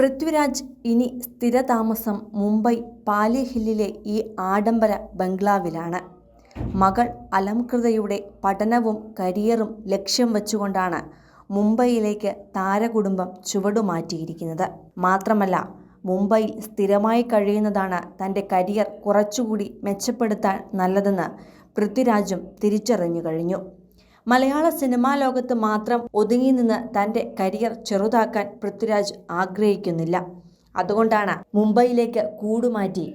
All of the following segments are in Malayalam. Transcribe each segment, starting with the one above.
പൃഥ്വിരാജ് ഇനി സ്ഥിരതാമസം മുംബൈ പാലി ഹില്ലിലെ ഈ ആഡംബര ബംഗ്ലാവിലാണ്. മകൾ അലംകൃതയുടെ പഠനവും കരിയറും ലക്ഷ്യം വച്ചുകൊണ്ടാണ് മുംബൈയിലേക്ക് താരകുടുംബം ചുവടുമാറ്റിയിരിക്കുന്നത്. മാത്രമല്ല മുംബൈയിൽ സ്ഥിരമായി കഴിയുന്നതാണ് തന്റെ കരിയർ കുറച്ചുകൂടി മെച്ചപ്പെടുത്താൻ നല്ലതെന്ന് പൃഥ്വിരാജും തിരിച്ചറിഞ്ഞു കഴിഞ്ഞു. മലയാള സിനിമാ ലോകത്ത് മാത്രം ഒതുങ്ങി നിന്ന് തന്റെ കരിയർ ചെറുതാക്കാൻ പൃഥ്വിരാജ് ആഗ്രഹിക്കുന്നില്ല. അതുകൊണ്ടാണ് മുംബൈയിലേക്ക് കൂടുമാറ്റി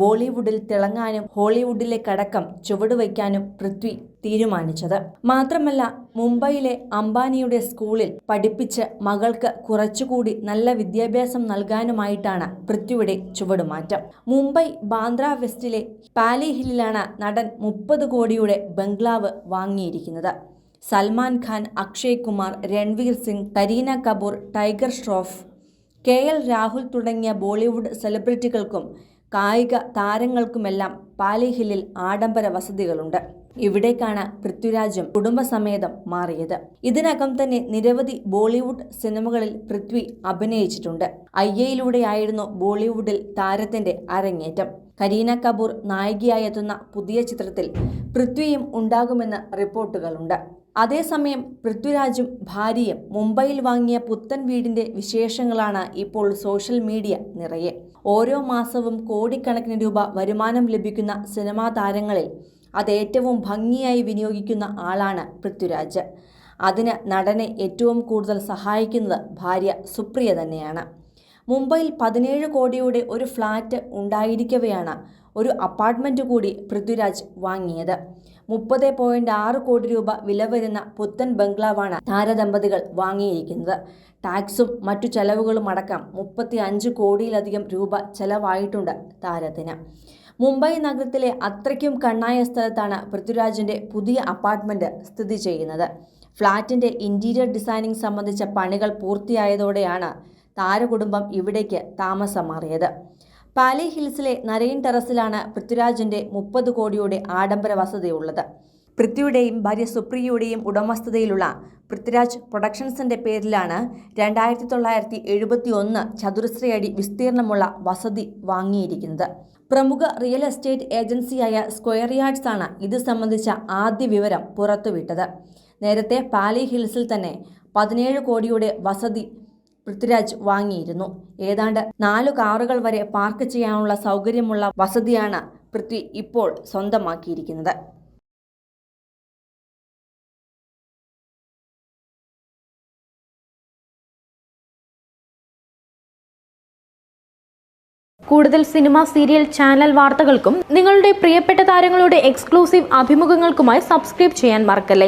ബോളിവുഡിൽ തിളങ്ങാനും ഹോളിവുഡിലെ കടക്കം ചുവടുവയ്ക്കാനും പൃഥ്വി തീരുമാനിച്ചത്. മാത്രമല്ല മുംബൈയിലെ അംബാനിയുടെ സ്കൂളിൽ പഠിപ്പിച്ച് മകൾക്ക് കുറച്ചുകൂടി നല്ല വിദ്യാഭ്യാസം നൽകാനുമായിട്ടാണ് പൃഥ്വിയുടെ ചുവടുമാറ്റം മുംബൈ ബാന്ദ്ര വെസ്റ്റിലെ പാലി ഹില്ലിലാണ് നടൻ മുപ്പത് കോടിയുടെ ബംഗ്ലാവ് വാങ്ങിയിരിക്കുന്നത്. Salman Khan Akshay Kumar Ranveer Singh Kareena Kapoor tiger Shroff K L Rahul തുടങ്ങിയ ബോളിവുഡ് സെലിബ്രിറ്റികൾക്കും കായിക താരങ്ങൾക്കുമെല്ലാം പാലിഹില്ലിൽ ആഡംബര വസതികളുണ്ട്. ഇവിടേക്കാണ് പൃഥ്വിരാജും കുടുംബസമേതം മാറിയത്. ഇതിനകം തന്നെ നിരവധി ബോളിവുഡ് സിനിമകളിൽ പൃഥ്വി അഭിനയിച്ചിട്ടുണ്ട്. ഐ എയിലൂടെയായിരുന്നു ബോളിവുഡിൽ താരത്തിന്റെ അരങ്ങേറ്റം. കരീന കപൂർ നായികയായി എത്തുന്ന പുതിയ ചിത്രത്തിൽ പൃഥ്വിയും ഉണ്ടാകുമെന്ന് റിപ്പോർട്ടുകളുണ്ട്. അതേസമയം പൃഥ്വിരാജും ഭാര്യയും മുംബൈയിൽ വാങ്ങിയ പുത്തൻ വീടിന്റെ വിശേഷങ്ങളാണ് ഇപ്പോൾ സോഷ്യൽ മീഡിയ നിറയെ. ഓരോ മാസവും കോടിക്കണക്കിന് രൂപ വരുമാനം ലഭിക്കുന്ന സിനിമാ താരങ്ങളിൽ അതേറ്റവും ഭംഗിയായി വിനിയോഗിക്കുന്ന ആളാണ് പൃഥ്വിരാജ്. അതിന് നടനെ ഏറ്റവും കൂടുതൽ സഹായിക്കുന്നത് ഭാര്യ സുപ്രിയ തന്നെയാണ്. മുംബൈയിൽ പതിനേഴ് കോടിയുടെ ഒരു ഫ്ലാറ്റ് ഉണ്ടായിരിക്കവെയാണ് ഒരു അപ്പാർട്ട്മെന്റ് കൂടി പൃഥ്വിരാജ് വാങ്ങിയത്. മുപ്പത് പോയിന്റ് ആറ് കോടി രൂപ വില വരുന്ന പുത്തൻ ബംഗ്ലാവാണ് താരദമ്പതികൾ വാങ്ങിയിരിക്കുന്നത്. ടാക്സും മറ്റു ചെലവുകളും അടക്കം മുപ്പത്തി അഞ്ച് കോടിയിലധികം രൂപ ചെലവായിട്ടുണ്ട് താരത്തിന്. മുംബൈ നഗരത്തിലെ അത്രയ്ക്കും കണ്ണായ സ്ഥലത്താണ് പൃഥ്വിരാജിന്റെ പുതിയ അപ്പാർട്ട്മെന്റ് സ്ഥിതി ചെയ്യുന്നത്. ഫ്ളാറ്റിന്റെ ഇന്റീരിയർ ഡിസൈനിങ് സംബന്ധിച്ച പണികൾ പൂർത്തിയായതോടെയാണ് താരകുടുംബം ഇവിടേക്ക് താമസം മാറിയത് പാലി ഹിൽസിലെ നരയിൻ ടെറസിലാണ് പൃഥ്വിരാജിന്റെ മുപ്പത് കോടിയുടെ ആഡംബര വസതിയുള്ളത്. പൃഥ്വിയുടെയും ഭാര്യ സുപ്രിയയുടെയും ഉടമസ്ഥതയിലുള്ള പൃഥ്വിരാജ് പ്രൊഡക്ഷൻസിന്റെ പേരിലാണ് രണ്ടായിരത്തി തൊള്ളായിരത്തി എഴുപത്തി ഒന്ന് ചതുരശ്രയടി വിസ്തീർണമുള്ള വസതി വാങ്ങിയിരിക്കുന്നത്. പ്രമുഖ റിയൽ എസ്റ്റേറ്റ് ഏജൻസിയായ സ്ക്വയർ യാർഡ്സ് ആണ് ഇത് സംബന്ധിച്ച ആദ്യ വിവരം പുറത്തുവിട്ടത്. നേരത്തെ പാലി ഹിൽസിൽ തന്നെ പതിനേഴ് കോടിയുടെ വസതി പൃഥ്വിരാജ് വാങ്ങിയിരുന്നു. ഏതാണ്ട് നാലു കാറുകൾ വരെ പാർക്ക് ചെയ്യാനുള്ള സൗകര്യമുള്ള വസതിയാണ് പൃഥ്വി ഇപ്പോൾ സ്വന്തമാക്കിയിരിക്കുന്നത്. കൂടുതൽ സിനിമ സീരിയൽ ചാനൽ വാർത്തകൾക്കും നിങ്ങളുടെ പ്രിയപ്പെട്ട താരങ്ങളുടെ എക്സ്ക്ലൂസീവ് അഭിമുഖങ്ങൾക്കുമായി സബ്സ്ക്രൈബ് ചെയ്യാൻ മറക്കല്ലേ?